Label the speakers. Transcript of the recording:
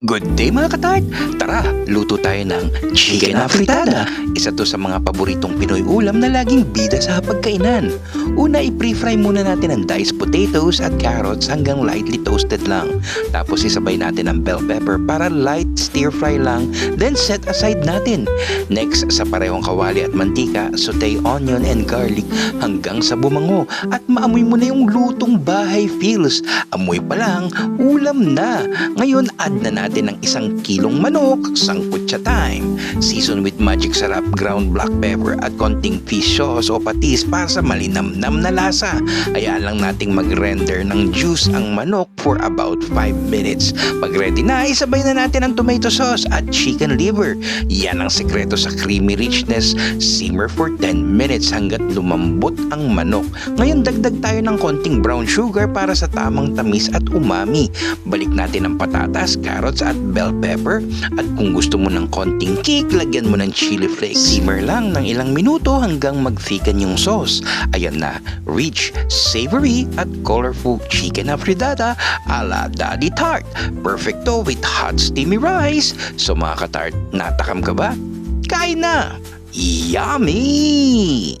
Speaker 1: Good day mga katart! Tara, luto tayo ng chicken afritada. Isa to sa mga paboritong Pinoy ulam na laging bida sa hapagkainan. Una, i-pre-fry muna natin ang diced potatoes at carrots hanggang lightly toasted lang. Tapos isabay natin ang bell pepper para light stir fry lang, then set aside natin. Next, sa parehong kawali at mantika, saute onion and garlic hanggang sa bumango at maamoy mo na yung lutong bahay feels. Amoy pa lang, ulam na. Ngayon, add na natin ng isang kilong manok, sangkut sa time. Season with magic sarap, ground black pepper at konting fish sauce o patis para sa malinamnam na lasa. Hayaan lang nating mag-render ng juice ang manok for about 5 minutes. Pag ready na, isabay na natin ang tomato sauce at chicken liver. Yan ang sekreto sa creamy richness. Simmer for 10 minutes hanggat lumambot ang manok. Ngayon dagdag tayo ng konting brown sugar para sa tamang tamis at umami. Balik natin ang patatas, carrots at bell pepper. At kung gusto mo ng konting kick, lagyan mo ng chili flakes. Simmer lang ng ilang minuto hanggang mag-thicken yung sauce. Ayan na, rich, savory at colorful chicken afritada a la Daddy Tart. Perfecto with hot steamy rice. So mga katart, natakam ka ba? Kain na! Yummy!